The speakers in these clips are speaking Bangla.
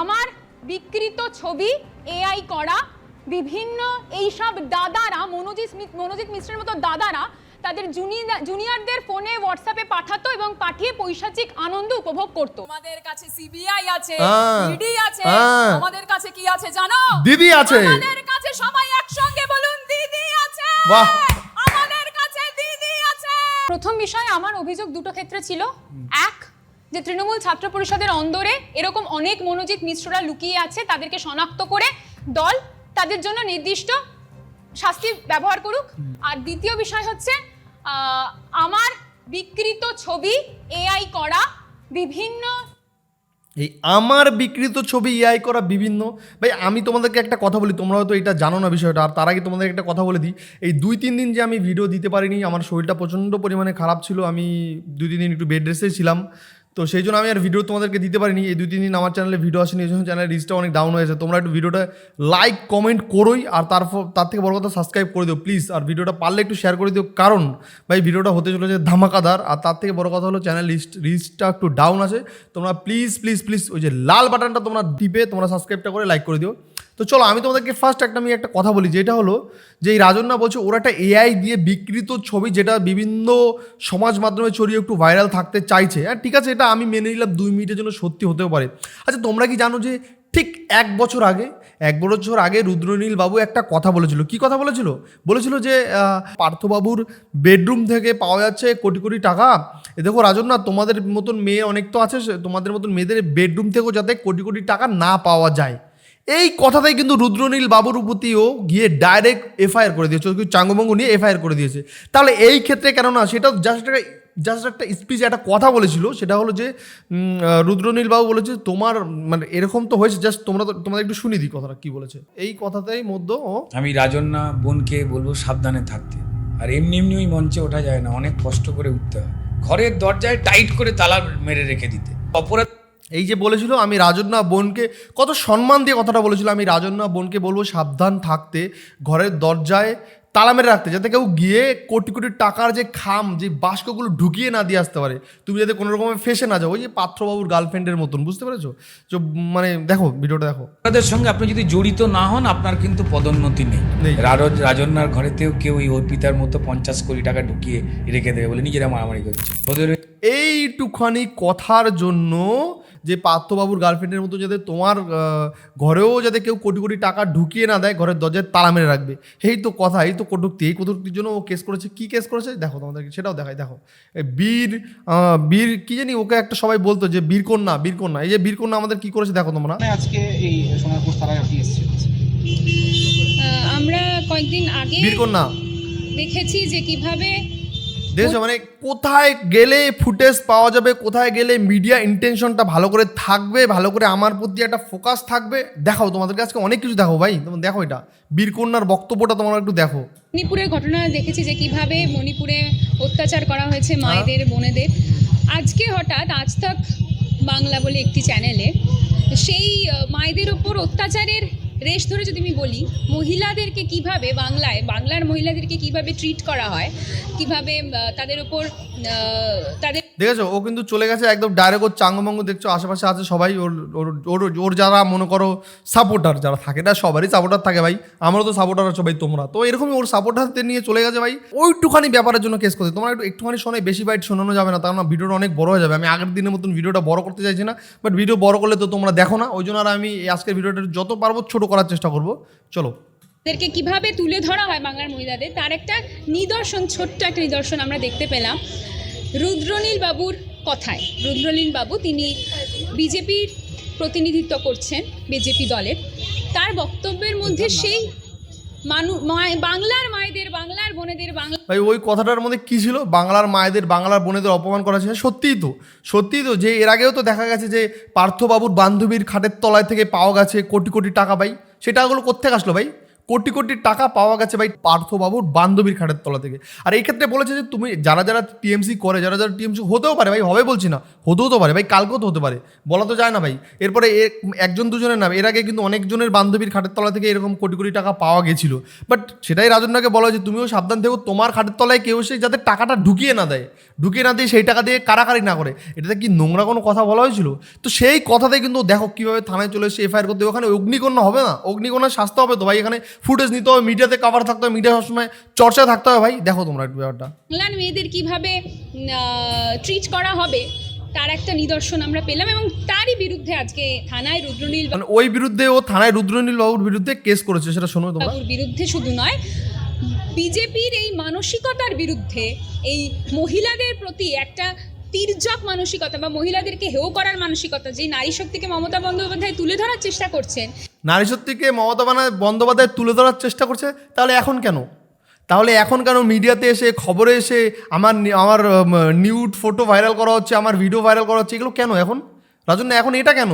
আমার বিকৃত ছবি এআই করা বিভিন্ন এইসব দাদারা মনোজিৎ মনোজিৎ মিশ্রের মতো দাদারা তাদের জুনিয়র জুনিয়রদের ফোনে হোয়াটসঅ্যাপে পাঠাতো এবং পাঠিয়ে পৈশাচিক আনন্দ উপভোগ করতো। আমাদের কাছে সিবিআই আছে ইডি আছে। আমাদের কাছে কি আছে জানো? দিদি আছে। আমাদের কাছে সবাই একসঙ্গে বলুন দিদি আছে। বাহ। আমাদের কাছে দিদি আছে। প্রথম বিষয় আমার অভিযোগ দুটো ক্ষেত্রে ছিল। এক যে তৃণমূল ছাত্র পরিষদের অন্দরে এরকম অনেক মনোজিৎ মিশ্ররা লুকিয়ে আছে তাদেরকে শনাক্ত করে দল তাদের জন্য নির্দিষ্ট শাস্তি ব্যবহার করুক। আর দ্বিতীয় বিষয় হচ্ছে আমার বিকৃত ছবি এআই করা বিভিন্ন এই আমার বিকৃত ছবি ইআই করা বিভিন্ন? ভাই আমি তোমাদেরকে একটা কথা বলি তোমরা হয়তো এটা জানো না বিষয়টা আর তার আগে তোমাদের একটা কথা বলে দিই। এই দুই তিন দিন যে আমি ভিডিও দিতে পারিনি আমার শরীরটা প্রচণ্ড পরিমাণে খারাপ ছিল আমি দুই তিন দিন একটু বেড রেস্টে ছিলাম। তো সেই জন্য আমি আর ভিডিও তোমাদেরকে দিতে পারিনি। এই দুই, তিন দিন আমার চ্যানেলে ভিডিও আসেনি, এই জন্য চ্যানেলের রিচটা অনেক ডাউন হয়েছে তোমরা একটু ভিডিওটা লাইক কমেন্ট করোই, আর তারপর তার থেকে বড় কথা সাবস্ক্রাইব করে দিও প্লিজ আর ভিডিওটা পারলে একটু শেয়ার করে দিও, কারণ ভাই ভিডিওটা হতে চলেছে ধামাকাদার। আর তার থেকে বড় কথা হলো চ্যানেল লিস্ট রিচটা একটু ডাউন আছে। তোমরা প্লিজ প্লিজ প্লিজ ওই যে লাল বাটনটা তোমরা দিবে, তোমরা সাবস্ক্রাইবটা করে লাইক করে দিও। তো চলো, আমি তোমাদেরকে ফার্স্ট একটা আমি একটা কথা বলি, যেটা হলো যে এই রাজন্না বলছে, ওরা একটা এআই দিয়ে বিকৃত ছবি যেটা বিভিন্ন সমাজ মাধ্যমে ছড়িয়ে একটু ভাইরাল থাকতে চাইছে। হ্যাঁ ঠিক আছে, এটা আমি মেনে নিলাম দুই মিনিটের জন্য সত্যি হতেও পারে। আচ্ছা তোমরা কি জানো যে ঠিক এক বছর আগে, এক বছর আগে রুদ্রনীল বাবু একটা কথা বলেছিল। কি কথা বলেছিল? বলেছিল যে পার্থবাবুর বেডরুম থেকে পাওয়া যাচ্ছে কোটি কোটি টাকা। এ দেখো রাজন্না, তোমাদের মতন মেয়ে অনেক তো আছে তোমাদের মতন মেয়েদের বেডরুম থেকেও যাতে কোটি কোটি টাকা না পাওয়া যায়। এই কথাটাই কিন্তু রুদ্রনীল বাবুর প্রতিও গিয়ে ডাইরেক্ট এফআইআর করে দিয়েছে চাঙ্গমঙ্গ নিয়ে এফআইআর করে দিয়েছে। তাহলে এই ক্ষেত্রে কেন না সেটা জাস্ট একটা জাস্ট একটা স্পিচ একটা কথা বলেছিল, সেটা হলো যে রুদ্রনীল বাবু বলেছে, তোমার মানে এরকম তো হয়েছে জাস্ট তোমরা তো, তোমাদের একটু শুনি দিই কথাটা, কি বলেছে? এই কথাটাই মধ্যে আমি রাজন্যা বোনকে বলব সাবধানে থাকতে। আর এমনি এমনি ওই মঞ্চে ওঠা যায় না, অনেক কষ্ট করে উঠতে হয়। ঘরের দরজায় টাইট করে তালা মেরে রেখে দিতে। অপরাধ এই যে বলেছিল আমি রাজন্যা বোনকে কত সম্মান দিয়ে কথাটা বলেছিল আমি রাজন্যা বোনকে বলব সাবধান থাকতে ঘরের দরজায় তালা মেরে রাখতে যাতে কেউ গিয়ে কোটি কোটি টাকার যে খাম যে বাস্কগুলো ঢুকিয়ে না দিয়ে আসতে পারে। তুমি যাতে কোনো রকমের ফেসে না যাও ওই যে পাত্রবাবুর গার্লফ্রেন্ডের মতন বুঝতে পেরেছ? তো মানে দেখো ভিডিওটা দেখো। তাদের সঙ্গে আপনি যদি জড়িত না হন আপনার কিন্তু পদোন্নতি নেই। নেই। রাজ- রাজন্যার ঘরেতেও কেউ ওই অর্পিতার মতো পঞ্চাশ কোটি টাকা ঢুকিয়ে রেখে দেবে বলে নিজেরা মারামারি করছে। ওদের এইটুখানি কথার জন্য যে পার্থবাবুর গার্লফ্রেন্ডের মতো যাতে তোমার ঘরেও যাতে কেউ কোটি কোটি টাকা ঢুকিয়ে না দেয় ঘরের দরজায় তালা মেরে রাখবে। এই তো কথা এই তো কটুক্তি এই কটুক্তির জন্য ও কেস করেছে কি কেস করেছে? দেখো তোমাদেরকে সেটাও দেখাই দেখো। বীর বীর কি জানি ওকে একটা সবাই বলতো যে বীরকন্যা বীরকন্যা। এই যে বীরকন্যা আমাদের কি করেছে দেখো তোমরা। মানে আজকে এই সোনারপুর থানায় আপনি এসেছেন আমরা কয়েকদিন আগে বীরকন্যা। দেখেছি যে কীভাবে দেখেছ মানে কোথায় গেলে ফুটেজ পাওয়া যাবে কোথায় গেলে মিডিয়া ইন্টেনশনটা ভালো করে থাকবে ভালো করে আমার প্রতি একটা ফোকাস থাকবে দেখাও তোমাদের কাছে অনেক কিছু দেখো ভাই তোমার দেখো এটা। বীরকন্যার বক্তব্যটা তোমরা একটু দেখো। মণিপুরের ঘটনা দেখেছি যে কীভাবে মণিপুরে অত্যাচার করা হয়েছে মায়েদের বোনেদের। আজকে হঠাৎ আজ তক বাংলা বলে একটি চ্যানেলে সেই মায়েদের ওপর অত্যাচারের রেশ ধরে যদি আমি বলি মহিলাদেরকে কীভাবে বাংলায় বাংলার মহিলাদেরকে কীভাবে ট্রিট করা হয় কীভাবে তাদের আহ, তাদের দেখেছ? ও কিন্তু চলে গেছে একদম ডাইরেক্ট ওর চাঙ্গমঙ্গ দেখছ আশেপাশে আছে সবাই ওর ওর ওর যারা মনে করো সাপোর্টার যারা থাকে না সবারই সাপোর্টার থাকে ভাই। আমারও তো সাপোর্টার ভাই তোমরা। তো এরকমই ওর সাপোর্টারদের নিয়ে চলে গেছে ভাই। ওইটুখানি ব্যাপারের জন্য কেস করতে তোমার একটু একটুখানি শোনাই বেশি বাইট শোনানো যাবে না কারণ ভিডিওটা অনেক বড় হয়ে যাবে। আমি আগের দিনের মতন ভিডিওটা বড় করতে চাইছি না বাট ভিডিও বড় করলে তো তোমরা দেখো না। ওই জন্য আর আমি আজকের ভিডিওটা যত পারব ছোট করার চেষ্টা করব। চলো। তাদেরকে কীভাবে তুলে ধরা হয় বাংলার মহিলাদের তার একটা নিদর্শন ছোট্ট একটা নিদর্শন আমরা দেখতে পেলাম। রুদ্রনীল বাবুর কথায়। রুদ্রনীল বাবু তিনি বিজেপির প্রতিনিধিত্ব করছেন বিজেপি দলের। তার বক্তব্যের মধ্যে সেই মানু বাংলার মায়েদের, বাংলার বোনেদের, বাংলা ভাই, ওই কথাটার মধ্যে কী ছিল? বাংলার মায়েদের, বাংলার বোনেদের অপমান করা ছিল? সত্যিই তো সত্যিই তো। যে এর আগেও তো দেখা গেছে যে পার্থবাবুর বান্ধবীর খাটের তলায় থেকে পাওয়া গেছে কোটি কোটি টাকা, ভাই। সেটা ওগুলো কোথেকে আসলো, ভাই? কোটি কোটি টাকা পাওয়া গেছে ভাই পার্থবাবুর বান্ধবীর খাটের তলা থেকে। আর এই ক্ষেত্রে বলেছে যে তুমি যারা যারা টিএমসি করে, যারা যারা টিএমসি হতেও পারে, ভাই হবে বলছি না, হতেও তো পারে, ভাই কালকেও তো হতে পারে, বলা তো যায় না ভাই। এরপরে একজন দুজনের নাম, এর আগে কিন্তু অনেকজনের বান্ধবীর খাটের তলা থেকে এরকম কোটি কোটি টাকা পাওয়া গেছিল। বাট সেটাই রাজন্যাকে বলা হয়েছে, তুমিও সাবধান থেকো, তোমার খাটের তলায় কেউ সে যাতে টাকাটা ঢুকিয়ে না দেয়, ঢুকিয়ে না দিয়ে সেই টাকা দিয়ে কারাকারি না করে, এটাতে কি নোংরা কোনো কথা বলা হয়েছিল? তো সেই কথাতে কিন্তু দেখো কীভাবে থানায় চলে এসে এফআইআর করতে, ওখানে অগ্নিকন্যা হবে না? অগ্নিকন্যা শাস্তি হবে তো ভাই, এখানে ফুটেজ নিতে হবে মিডিয়াতে কভার থাকতে হবে মিডিয়া সবসময় চর্চায় থাকতে হবে ভাই। দেখো তোমরা একটু ব্যাপারটা। বাংলার মেয়েদের কীভাবে ট্রিট করা হবে তার একটা নিদর্শন আমরা পেলাম এবং তারই বিরুদ্ধে আজকে থানায় রুদ্রনীল মানে ওই বিরুদ্ধে ও থানায় রুদ্রনীল বাবুর বিরুদ্ধে কেস করেছে সেটা শোনো তোমরা। বাবুর বিরুদ্ধে শুধু নয় বিজেপির এই মানসিকতার বিরুদ্ধে এই মহিলাদের প্রতি একটা তির্যক মানসিকতা বা মহিলাদেরকে হেও করার মানসিকতা যে নারী শক্তিকে মমতা বন্দ্যোপাধ্যায় তুলে ধরার চেষ্টা করছেন। নারী শক্তিকে মমতা বন্দ্যোপাধ্যায় তুলে ধরার চেষ্টা করছে, তাহলে এখন কেন? তাহলে এখন কেন মিডিয়াতে এসে, খবরে এসে আমার আমার নিউড ফটো ভাইরাল করা হচ্ছে, আমার ভিডিও ভাইরাল করা হচ্ছে, এগুলো কেন এখন? রাজন এখন এটা কেন?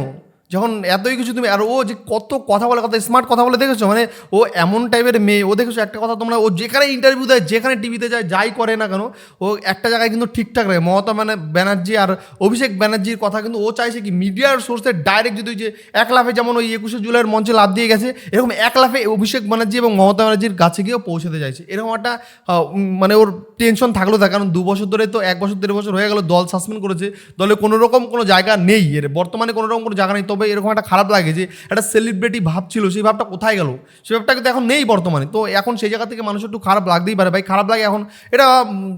যখন এতই কিছু তুমি, আর ও যে কত কথা বলে কথা স্মার্ট কথা বলে, দেখেছ? মানে ও এমন টাইপের মেয়ে, ও দেখেছ? একটা কথা তোমরা, ও যেখানে ইন্টারভিউ দেয়, যেখানে টিভিতে যায়, যাই করে না কেন, ও একটা জায়গায় কিন্তু ঠিকঠাক রাখে মমতা মানে ব্যানার্জি আর অভিষেক ব্যানার্জির কথা কিন্তু ও চাইছে কি মিডিয়ার সোর্সে ডাইরেক্ট যদি যে এক লাফে যেমন ওই একুশে জুলাইয়ের মঞ্চে লাভ দিয়ে গেছে, এরকম এক লাফে অভিষেক ব্যানার্জি এবং মমতা ব্যানার্জির কাছে গিয়েও পৌঁছাতে চাইছে। এরকম একটা মানে ওর টেনশন থাকল তার, কারণ দু বছর ধরে তো এক বছর, দেড় বছর হয়ে গেল, দল সাসপেন্ড করেছে। দলে কোনো রকম কোনো জায়গা নেই এর, বর্তমানে কোনো রকম কোনো জায়গা নেই। তবে এরকম একটা খারাপ লাগে যে একটা সেলিব্রিটি ভাব ছিল, সেই ভাবটা কোথায় গেল? সেই ভাবটা কিন্তু এখন নেই বর্তমানে। তো এখন সেই জায়গা থেকে মানুষের একটু খারাপ লাগতেই পারে। ভাই, খারাপ লাগে এখন। এটা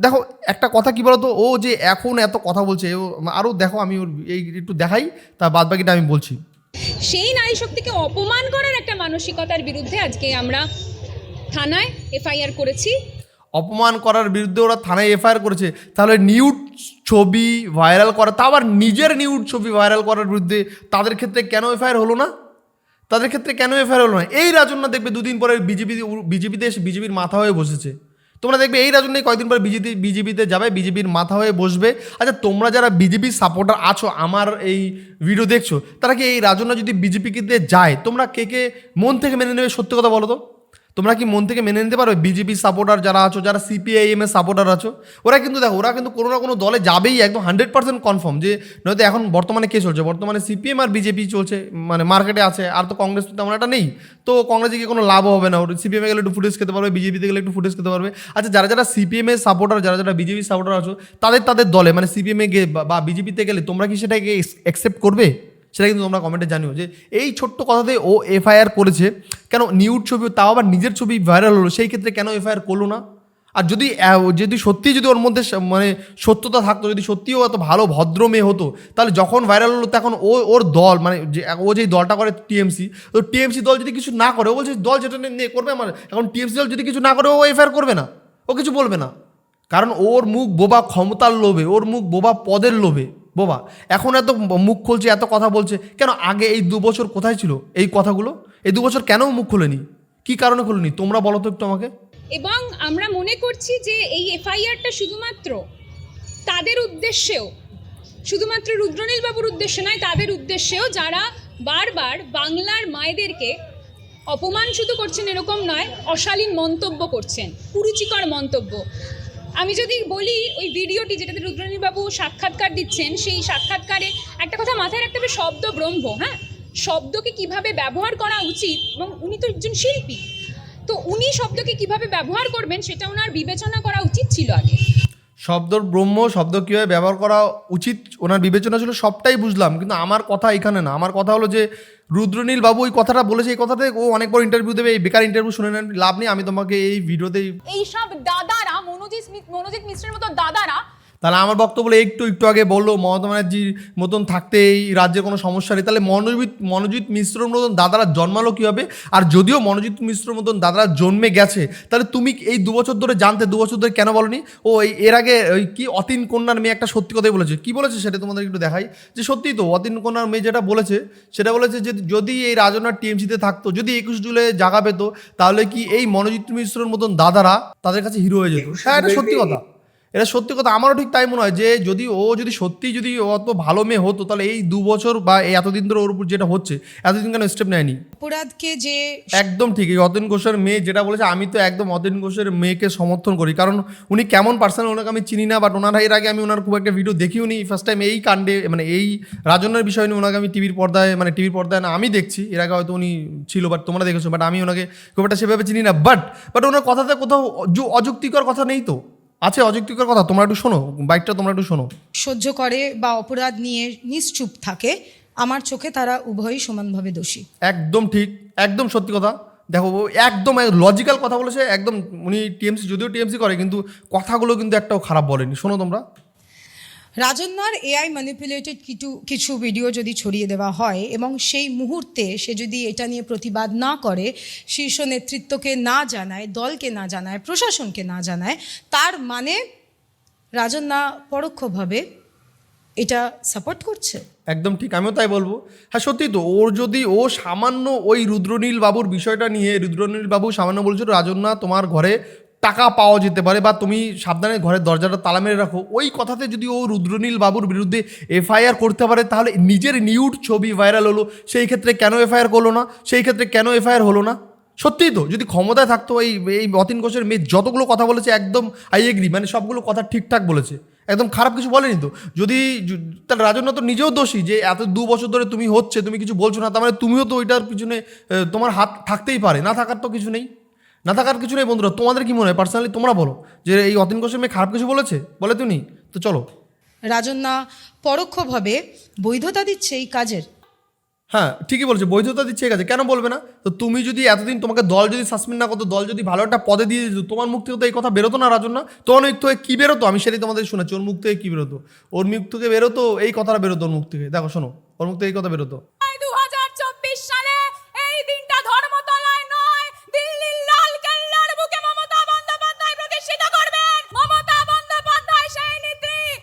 দেখো, একটা কথা কি বলতো? ও যে এখন এত কথা বলছে, ও আরও দেখো, আমি ওর এই একটু দেখাই তা বাদ বাকিটা আমি বলছি। সেই নারী শক্তিকে অপমান করার একটা মানসিকতার বিরুদ্ধে আজকে আমরা থানায় এফআইআর করেছি। অপমান করার বিরুদ্ধে ওরা থানায় এফআইআর করেছে। তাহলে নিউড ছবি ভাইরাল করা, তা আবার নিজের নিউড ছবি ভাইরাল করার বিরুদ্ধে তাদের ক্ষেত্রে কেন এফআইআর হলো না? তাদের ক্ষেত্রে কেন এফআইআর হলো না? এই রাজন্য দেখবে দুদিন পরে বিজেপি, বিজেপিতে এসে বিজেপির মাথা হয়ে বসেছে। তোমরা দেখবে এই রাজন্যই কয়েকদিন পরে বিজেপি, বিজেপিতে যাবে, বিজেপির মাথা হয়ে বসবে। আচ্ছা তোমরা যারা বিজেপির সাপোর্টার আছো, আমার এই ভিডিও দেখছ, তারা কি এই রাজন্য যদি বিজেপিকে যায়, তোমরা কে কে মন থেকে মেনে নেবে সত্যি কথা বলো তো? তোমরা কি মন থেকে মেনে নিতে পারবে বিজেপি সাপোর্টার যারা আছো, যারা সিপিআইএম এর সাপোর্টার আছো, ওরা কিন্তু দেখো, ওরা কিন্তু কোনো না কোনো দলে যাবেই একদম হান্ড্রেড পার্সেন্ট কনফার্ম যে নয়তো এখন বর্তমানে কে চলছে? বর্তমানে সিপিএম আর বিজেপি চলছে মানে মার্কেটে আছে, আর তো কংগ্রেস তো তেমন একটা নেই। তো কংগ্রেসে গিয়ে কোনো লাভ হবে না। ওর সিপিএমে গেলে একটু ফুটেজ খেতে পারবে বিজেপিতে গেলে একটু ফুটেজ খেতে পারবে। আচ্ছা যারা যারা সিপিএম এর সাপোর্টার যারা যারা বিজেপি সাপোর্টার আছো, তাদের তাদের দলে মানে সিপিএমে বা বিজেপিতে গেলে তোমরা কি সেটাকে অ্যাকসেপ্ট করবে? সেটা কিন্তু তোমরা কমেন্টে জানিও যে এই ছোট্ট কথাতে ও এফআইআর করেছে। কেন নিউড ছবি তাও আবার নিজের ছবি ভাইরাল হলো, সেই ক্ষেত্রে কেন এফআইআর করল না? আর যদি যদি সত্যি যদি ওর মধ্যে মানে সত্যতা থাকতো, যদি সত্যিও এত ভালো ভদ্র মেয়ে হতো, তাহলে যখন ভাইরাল হলো তখন ও, ওর দল মানে যে, ও যেই দলটা করে টিএমসি তো টিএমসি দল যদি কিছু না করে, ও বলছে দল যেটা নিয়ে করবে আমার, এখন টিএমসি দল যদি কিছু না করে, ও এফআইআর করবে না, ও কিছু বলবে না। কারণ ওর মুখ বোবা ক্ষমতার লোভে, ওর মুখ বোবা পদের লোভে। বোবা এখন এত মুখ খুলছে, এত কথা বলছে, কেন আগে এই দু বছর কোথায় ছিল এই কথাগুলো? এই দু বছর কেন মুখ খোলেনি? কী কারণে খোলেনি? তোমরা বলো তো একটু আমাকে। এবং আমরা মনে করছি যে এই এফআইআরটা শুধুমাত্র তাদের উদ্দেশ্যেও, শুধুমাত্র রুদ্রনীল বাবুর উদ্দেশ্যে নয়, তাদের উদ্দেশ্যেও যারা বারবার বাংলার মায়েদেরকে অপমান শুধু করছেন এরকম নয়, অশালীন মন্তব্য করছেন, কুরুচিকর মন্তব্য। আমি যদি বলি ওই ভিডিওটি যেটাতে রুদ্রনীল বাবু সাক্ষাৎকার দিচ্ছেন সেই সাক্ষাৎকারে একটা কথা মাথায় রাখতে হবে শব্দ ব্রহ্ম হ্যাঁ? শব্দকে কীভাবে ব্যবহার করা উচিত এবং উনি তো একজন শিল্পী। তো উনি শব্দকে কীভাবে ব্যবহার করবেন সেটা ওনার বিবেচনা করা উচিত ছিল আগে। শব্দর ব্রহ্ম শব্দ কীভাবে ব্যবহার করা উচিত ওনার বিবেচনা ছিল সবটাই বুঝলাম কিন্তু আমার কথা এখানে না। আমার কথা হলো যে রুদ্রনীল বাবু ওই কথাটা বলেছে এই কথাতে ও অনেক বড় ইন্টারভিউ দেবে এই বেকার ইন্টারভিউ শুনে নেন লাভ নেই আমি তোমাকে এই ভিডিওতেই এইসব দাদারা মনোজিৎ মি- মনোজিৎ মিশ্রের মতো দাদারা তাহলে আমার বক্তব্য একটু একটু আগে বলল মমতা ব্যানার্জির মতন থাকতে এই রাজ্যে কোনো সমস্যা নেই। তাহলে মনোজিৎ মনোজিৎ মিশ্রর মতন দাদারা জন্মালো কীভাবে? আর যদিও মনোজিৎ মিশ্রর মতন দাদারা জন্মে গেছে তাহলে তুমি এই দু বছর ধরে জানতে দু বছর ধরে কেন বলনি? ও এই এর আগে ওই কি অতীন কন্যার মেয়ে একটা সত্যি কথাই বলেছে? কি বলেছে সেটা তোমাদের একটু দেখাই। যে সত্যিই তো অতীন কন্যার মেয়ে যেটা বলেছে সেটা বলেছে যে যদি এই রাজনার টিএমসিতে থাকতো যদি একুশ জুলাই জায়গা পেতো তাহলে কি এই মনোজিৎ মিশ্রর মতন দাদারা তাদের কাছে হিরো হয়ে যেত? হ্যাঁ এটা সত্যি কথা। এটা সত্যি কথা আমারও ঠিক তাই মনে হয় যে যদি ও যদি সত্যি যদি অত ভালো মেয়ে হতো তাহলে এই দু বছর বা এই এতদিন ধরে ওর উপর যেটা হচ্ছে এতদিন কেন স্টেপ নেয়নি? অপরাধকে যে একদম ঠিক এই অতীন ঘোষের মেয়ে যেটা বলেছে আমি তো একদম অতীন ঘোষের মেয়েকে সমর্থন করি। কারণ উনি কেমন পার্সন ওনাকে আমি চিনি না বাট ওনার এর আগে আমি ওনার খুব একটা ভিডিও দেখিও নি। ফার্স্ট টাইম এই কাণ্ডে মানে এই রাজনের বিষয় নিয়ে ওনাকে আমি টিভির পর্দায় মানে টিভির পর্দায় না আমি দেখছি। এর আগে হয়তো উনি ছিল বাট তোমরা দেখেছ বাট আমি ওনাকে খুব একটা সেভাবে চিনি না। বাট বাট ওনার কথাতে কোথাও অযু- অযুক্তিকর কথা নেই তো। আছে অযৌক্তিকর কথা তোমরা একটু শোনো বাইকটা তোমরা একটু শোনো। সহ্য করে বা অপরাধ নিয়ে নিশ্চুপ থাকে আমার চোখে তারা উভয়ই সমানভাবে দোষী। একদম ঠিক একদম সত্যি কথা। দেখো একদম লজিক্যাল কথা বলেছে একদম উনি টিএমসি যদিও টিএমসি করে কিন্তু কথাগুলো কিন্তু একটাও খারাপ বলেনি। শোনো তোমরা। রাজন্যার এআই ম্যানিপুলেটেড কিছু কিছু ভিডিও যদি ছড়িয়ে দেওয়া হয় এবং সেই মুহূর্তে সে যদি এটা নিয়ে প্রতিবাদ না করে, শীর্ষ নেতৃত্বকে না জানায়, দলকে না জানায়, প্রশাসনকে না জানায়, তার মানে রাজন্যা পরোক্ষভাবে এটা সাপোর্ট করছে? একদম ঠিক, আমিও তাই বলব। হ্যাঁ সত্যি তো, ওর যদি, ও সামান্য ওই রুদ্রনীল বাবুর বিষয়টা নিয়ে রুদ্রনীল বাবু সামান্য বলছিল রাজন্যা তোমার ঘরে টাকা পাওয়া যেতে পারে বা তুমি সাবধানে ঘরের দরজাটা তালা মেরে রাখো, ওই কথাতে যদি ও রুদ্রনীল বাবুর বিরুদ্ধে এফআইআর করতে পারে, তাহলে নিজের নিউড ছবি ভাইরাল হলো, সেই ক্ষেত্রে কেন এফআইআর করল না? সেই ক্ষেত্রে কেন এফআইআর হলো না? সত্যিই তো, যদি ক্ষমতায় থাকতো এই এই অতীন ঘোষের মেয়ে, যতগুলো কথা বলেছে একদম আই এগ্রি মানে সবগুলো কথা ঠিকঠাক বলেছে, একদম খারাপ কিছু বলেনি তো? যদি তাহলে রাজন্য তো নিজেও দোষী যে এত দু বছর ধরে তুমি হচ্ছে, তুমি কিছু বলছো না, তার মানে তুমিও তো ওইটার পিছনে তোমার হাত থাকতেই পারে, না থাকার তো কিছু নেই। না থাকার কিছু নেই বন্ধুরা তোমাদের কি মনে হয়? পার্সোনালি তোমরা বলো। যে এই অতীন ঘোষের মেয়ে খারাপ কিছু বলেছে? বলে তুমি? তো চলো। রাজন্যা পরোক্ষভাবে বৈধতা দিচ্ছে এই কাজের। হ্যাঁ ঠিকই বলছে বৈধতা দিচ্ছে এই কাজে। কেন বলবে না? তো তুমি যদি এতদিন তোমাকে দল যদি সাসপেন্ড না করতো দল যদি ভালো একটা পদে দিয়ে দিত তোমার মুখ থেকে তো এই কথা বেরোতো না রাজন না তোমার মুখ থেকে কী বেরোতো? আমি সেটাই তোমাদের শুনেছি ওর মুখ থেকে কী বেরোতো? ওর মুখ থেকে বেরোতো এই কথাটা বেরোতো ওর মুখ থেকে। দেখো শোনো ওর মুখ থেকে এই কথা বেরোতো।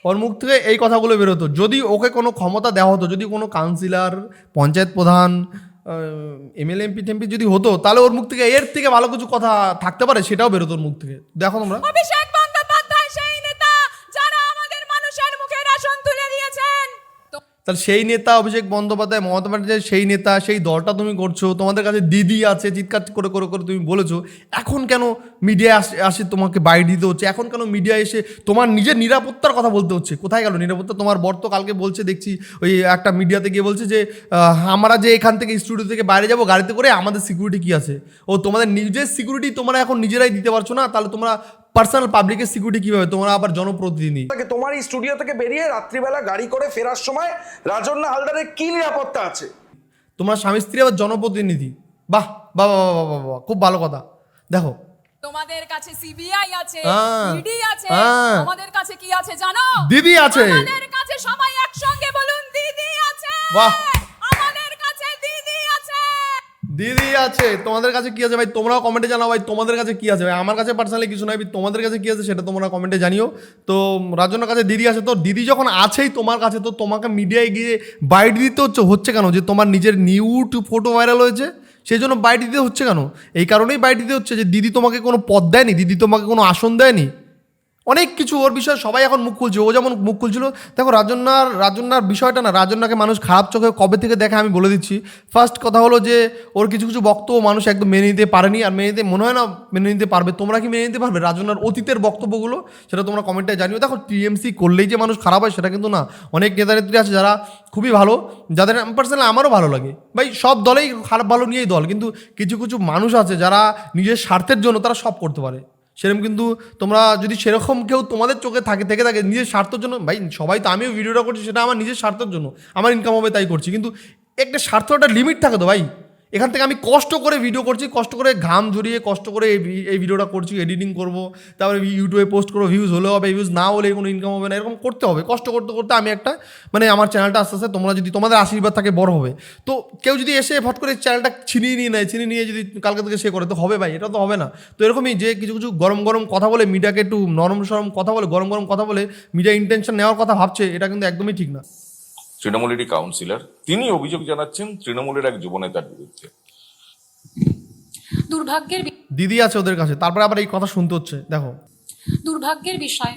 ওর মুখ থেকে এই কথাগুলো বেরোতো। যদি ওকে কোনো ক্ষমতা দেওয়া হতো, যদি কোনো কাউন্সিলার পঞ্চায়েত প্রধান এমএলএ এমপি টেমপি যদি হতো, তাহলে ওর মুখ থেকে এর থেকে ভালো কিছু কথা থাকতে পারে, সেটাও বেরোতো ওর মুখ থেকে। দেখো তোমরা। তাহলে সেই নেতা অভিষেক বন্দ্যোপাধ্যায়, মমতা ব্যানার্জি সেই নেতা, সেই দলটা তুমি করছ, তোমাদের কাছে দিদি আছে, চিৎকার করে করে করে তুমি বলেছ, এখন কেন মিডিয়া আসে তোমাকে বাইরে দিতে হচ্ছে? এখন কেন মিডিয়া এসে তোমার নিজের নিরাপত্তার কথা বলতে হচ্ছে? কোথায় গেল নিরাপত্তা? তোমার বর তো কালকে বলছে, দেখছি ওই একটা মিডিয়াতে গিয়ে বলছে যে আমরা যে এখান থেকে স্টুডিও থেকে বাইরে যাব গাড়িতে করে, আমাদের সিকিউরিটি কি আছে? ও তোমাদের নিজের সিকিউরিটি তোমরা এখন নিজেরাই দিতে পারছ না, তাহলে তোমরা পার্সোনাল পাবলিকের সিকিউরিটি কীভাবে? তোমরা আবার জনপ্রতিনিধি। তাকে তোমার এই স্টুডিও থেকে বেরিয়ে রাত্রিবেলা গাড়ি করে ফেরার সময় রাজন্না হালদারের কি নিরাপত্তা আছে? তোমার স্বামী স্ত্রী আবার জনপ্রতিনিধি। বাহ বাহ বাহ বাহ বাহ বাহ খুব ভালো কথা। দেখো। তোমাদের কাছে সিবিআই আছে হ্যাঁ, ইডি আছে হ্যাঁ। আমাদের কাছে কি আছে জানো? দিদি আছে। আমাদের কাছে সবাই একসঙ্গে বলুন দিদি আছে। বাহ। আমাদের কাছে দিদি আছে দিদি আছে, তোমাদের কাছে কি আছে ভাই? তোমরাও কমেন্টে জানাও ভাই, তোমাদের কাছে কি আছে ভাই? আমার কাছে পার্সোনালি কিছু নয় তোমাদের কাছে কি আছে সেটা তোমরা কমেন্টে জানিও। তো রাজনের কাছে দিদি আছে, তো দিদি যখন আছেই তোমার কাছে, তো তোমাকে মিডিয়ায় গিয়ে বাইট দিতে হচ্ছে হচ্ছে কেন? যে তোমার নিজের নিউট ফটো ভাইরাল হয়েছে, সেই জন্য বাইট দিতে হচ্ছে কেন? এই কারণেই বাইট দিতে হচ্ছে যে দিদি তোমাকে কোনো পদ দেয়নি, দিদি তোমাকে কোনো আসন দেয়নি। অনেক কিছু ওর বিষয়ে সবাই এখন মুখ খুলছে। ও যেমন মুখ খুলছিল, দেখো রাজন্যার রাজন্যার বিষয়টা না, রাজন্যাকে মানুষ খারাপ চোখে, কবে থেকে দেখে আমি বলে দিচ্ছি। ফার্স্ট কথা হলো যে, ওর কিছু কিছু বক্তব্য মানুষ একদম মেনে নিতে পারেনি, আর মেনে নিতে, মনে হয় না মেনে নিতে পারবে। তোমরা কি মেনে নিতে পারবে? রাজন্যার অতীতের বক্তব্যগুলো, সেটা তোমরা কমেন্টে জানিও। দেখো টিএমসি করলেই যে মানুষ খারাপ হয়, সেটা কিন্তু না। অনেক নেতা নেত্রী আছে যারা খুবই ভালো, যাদের পার্সোনালি আমারও ভালো লাগে। ভাই, সব দলেই খারাপ ভালো নিয়েই দল, কিন্তু কিছু কিছু মানুষ আছে যারা নিজের স্বার্থের জন্য তারা সব করতে পারে। সেরকম কিন্তু তোমরা যদি সেরকম কেউ তোমাদের চোখে থাকে, থেকে থাকে, নিজের স্বার্থের জন্য, ভাই সবাই তো আমিও ভিডিওটা করছি, সেটা আমার নিজের স্বার্থের জন্য, আমার ইনকাম হবে তাই করছি, কিন্তু একটা স্বার্থ, একটা লিমিট থাকে তো ভাই। এখান থেকে আমি কষ্ট করে ভিডিও করছি, কষ্ট করে ঘাম ঝরিয়ে কষ্ট করে এই এই ভিডিওটা করছি এডিটিং করব, তারপরে ইউটিউবে পোস্ট করব ভিউজ হলেও হবে ভিউজ না হলে কোনো ইনকাম হবে না, এরকম করতে হবে। কষ্ট করতে করতে আমি একটা মানে আমার চ্যানেলটা আস্তে আস্তে তোমরা যদি, তোমাদের আশীর্বাদ থাকে বড় হবে। তো কেউ যদি এসে ফট করে চ্যানেলটা ছিনিয়ে নিয়ে নেয়, ছিনিয়ে নিয়ে যদি কালকে থেকে সে করে, তো হবে ভাই, এটা তো হবে না। তো এরকমই যে কিছু কিছু গরম গরম কথা বলে মিডিয়াকে একটু নরম সরম কথা বলে, গরম গরম কথা বলে মিডিয়া ইন্টেনশন নেওয়ার কথা ভাবছে, এটা কিন্তু একদমই ঠিক না। তৃণমূলেরই কাউন্সিলর তিনি অভিযোগ জানাচ্ছেন তৃণমূলের এক যুবনেতার বিরুদ্ধে। দুর্ভাগ্যের দিদি আছে ওদের কাছে তারপরে আবার এই কথা শুনতে হচ্ছে দেখো। দুর্ভাগ্যের বিষয়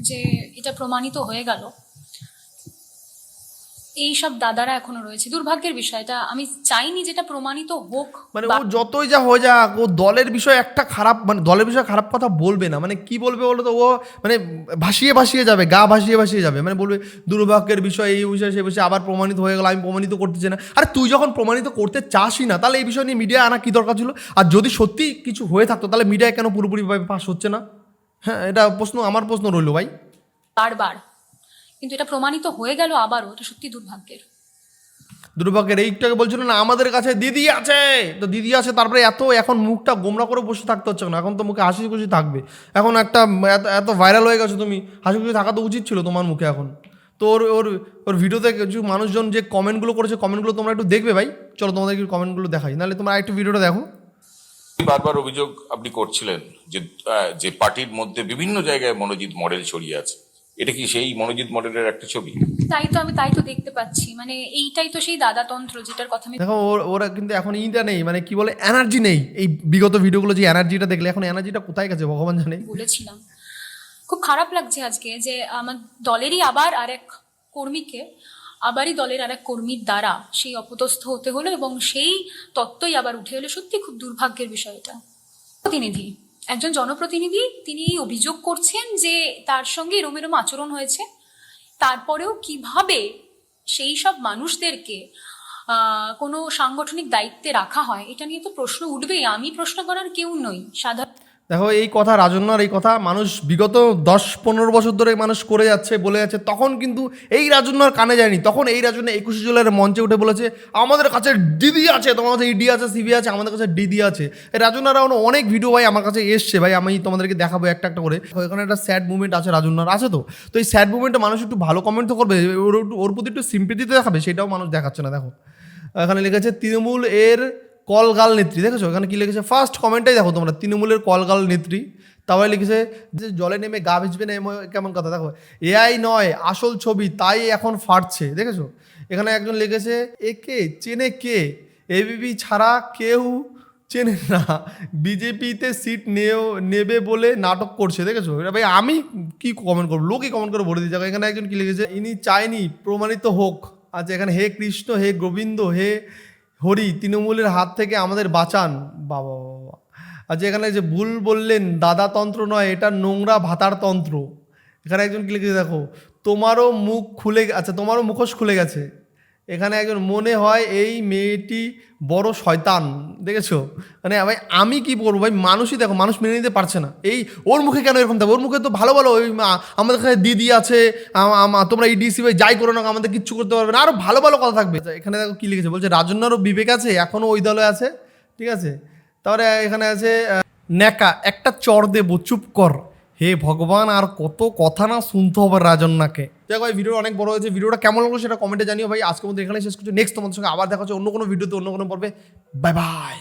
যে এটা প্রমাণিত হয়ে গেল। এই সব দাদারা এখনও রয়েছে। দুর্ভাগ্যের বিষয়টা আমি চাইনি যেটা প্রমাণিত হোক মানে ও যতই যা হয়ে যাক ও দলের বিষয়ে একটা খারাপ মানে দলের বিষয়ে খারাপ কথা বলবে না। মানে কি বলবে বলো তো? ও মানে ভাসিয়ে ভাসিয়ে যাবে গা ভাসিয়ে ভাসিয়ে যাবে। মানে বলবে দুর্ভাগ্যের বিষয় এই বিষয় সেই বিষয়ে আবার প্রমাণিত হয়ে গেল আমি প্রমাণিত করতে চাই না। আরে তুই যখন প্রমাণিত করতে চাসই না তাহলে এই বিষয় নিয়ে মিডিয়া আনা কি দরকার ছিল? আর যদি সত্যি কিছু হয়ে থাকতো তাহলে মিডিয়ায় কেন পুরোপুরিভাবে পাস হচ্ছে না? হ্যাঁ এটা প্রশ্ন আমার প্রশ্ন রইল ভাই। বারবার। কিন্তু এটা প্রমাণিত হয়ে গেল আবারও এটা সত্যি দুর্ভাগ্যের। দুর্ভাগ্যের এইটাকে বলছিল না আমাদের কাছে দিদি আছে। তো দিদি আছে তারপরে এত এখন মুখটা গোমরা করে বসে থাকতে হচ্ছে না এখন তো মুখে হাসি খুশি থাকবে। এখন একটা এত এত ভাইরাল হয়ে গেছো তুমি হাসি খুশি থাকা তো উচিত ছিল তোমার মুখে এখন। তো ওর ওর ওর ভিডিওতে কিছু মানুষজন যে কমেন্টগুলো করেছে কমেন্টগুলো তোমরা একটু দেখবে ভাই। চলো তোমাদের একটু কমেন্টগুলো দেখাই নাহলে তোমরা একটু ভিডিওটা দেখো। বারবার অভিযোগ আপনি করছিলেন যে যে পার্টির মধ্যে বিভিন্ন জায়গায় মনোজিৎ মডেল ছড়িয়ে আছে। এটা কি সেই মনোজিৎ মডেলের একটা ছবি? তাই তো আমি তাই তো দেখতে পাচ্ছি। মানে এইটাই তো সেই দাদাতন্ত্র যেটার কথা আমি দেখো ওরা কিন্তু এখন ইটা নেই মানে কি বলে এনার্জি নেই। এই বিগত ভিডিওগুলো যে এনার্জিটা দেখলে এখন এনার্জিটা কোথায় গেছে ভগবান জানে? বলেছিলাম। খুব খারাপ লাগছে আজকে যে আমার দলেরই আবার আরেক কর্মীকে আবারই দলের আরেক কর্মীর দ্বারা সেই অপদস্থ হতে হলো এবং সেই তত্ত্বই আবার উঠে এলো। সত্যি খুব দুর্ভাগ্যের বিষয় এটা। প্রতিনিধি। একজন জনপ্রতিনিধি তিনি অভিযোগ করছেন যে তার সঙ্গে এরম এরম আচরণ হয়েছে। তারপরেও কীভাবে সেই সব মানুষদেরকে কোনো সাংগঠনিক দায়িত্বে রাখা হয়, এটা নিয়ে তো প্রশ্ন উঠবেই। আমি প্রশ্ন করার কেউ নই। সাধারণ দেখো, এই কথা রাজন্যার এই কথা, মানুষ বিগত দশ পনেরো বছর ধরে মানুষ করে যাচ্ছে, বলে যাচ্ছে, তখন কিন্তু এই রাজন্যার কানে যায়নি। তখন এই রাজন্য একুশে জুলাইয়ের মঞ্চে উঠে বলেছে, আমাদের কাছে দিদি আছে তোমার কাছে ইডি আছে, সিবি আছে, আমাদের কাছে ডিডি আছে। রাজন্যার এখন অনেক ভিডিও ভাই আমার কাছে এসছে, ভাই আমি তোমাদেরকে দেখাবো একটা একটা করে। ওখানে একটা স্যাড মুভমেন্ট আছে রাজন্যার, আছে তো? তো এই স্যাড মুভমেন্টে মানুষ একটু ভালো কমেন্ট তো করবে, ওর ওর প্রতি একটু সিম্পিতিতে দেখাবে, সেটাও মানুষ দেখাচ্ছে না, দেখো। এখানে লিখেছে তৃণমূল এর কলগাল নেত্রী, দেখেছ? এখানে কি লিখেছে? ফার্স্ট কমেন্টটাই দেখো তোমরা, তৃণমূলের কলগাল নেত্রী। তারপরে লিখেছে, যে জলে নেমে গা ভিজবে না কেমন কথা? দেখো এআই নয়, আসল ছবি, তাই এখন ফাটছে, দেখেছ? এখানে একজন লিখেছে এ কে? চেনে কে এবিপি ছাড়া কেউ চেনে না। বিজেপিতে সিট নেও, নেবে বলে নাটক করছে, দেখেছ? এটা ভাই, আমি কি কমেন্ট করব? লোকই কমেন্ট করে ভরে দিয়েছে। এখানে একজন কি লিখেছে, ইনি চায়নি প্রমাণিত হোক। আচ্ছা এখানে হে কৃষ্ণ, হে গোবিন্দ, হে হরি, তৃণমূলের হাত থেকে আমাদের বাঁচান। বাবা বাবা আচ্ছা এখানে যে ভুল বললেন, দাদা তন্ত্র নয়, এটা নোংরা ভাতার তন্ত্র। এখানে একজন কি লিখেছে, দেখো, তোমারও মুখ খুলে আচ্ছা তোমারও মুখোশ খুলে গেছে। এখানে একজন মনে হয় এই মেয়েটি বড় শয়তান দেখেছ? মানে ভাই আমি কি বলব? ভাই মানুষই দেখো মানুষ মেনে নিতে পারছে না। এই ওর মুখে কেন এরকম থাকবে? ওর মুখে তো ভালো ভালো ওই আমাদের কাছে দিদি আছে তোমরা এই ডিসি ভাই যাই করো না আমাদের কিচ্ছু করতে পারবে না। আরও ভালো ভালো কথা থাকবে। আচ্ছা, এখানে দেখো কি লিখেছে? বলছে রাজন্যারও বিবেক আছে এখনও ওই দলে আছে। ঠিক আছে? তারপরে এখানে আছে ন্যাকা একটা চর দেবো চুপ কর। হে ভগবান আর কত কথা না শুনতে হবে রাজন্যাকে। দেখো ভাই ভিডিও অনেক বড় হয়েছে। ভিডিওটা কেমন লাগল সেটা কমেন্টে জানিও ভাই। আজকের মধ্যে এখানে শেষ করছি। নেক্সট তোমাদের সঙ্গে আবার দেখা হচ্ছে অন্য কোনো ভিডিওতে, অন্য কোনো পর্বে। Bye bye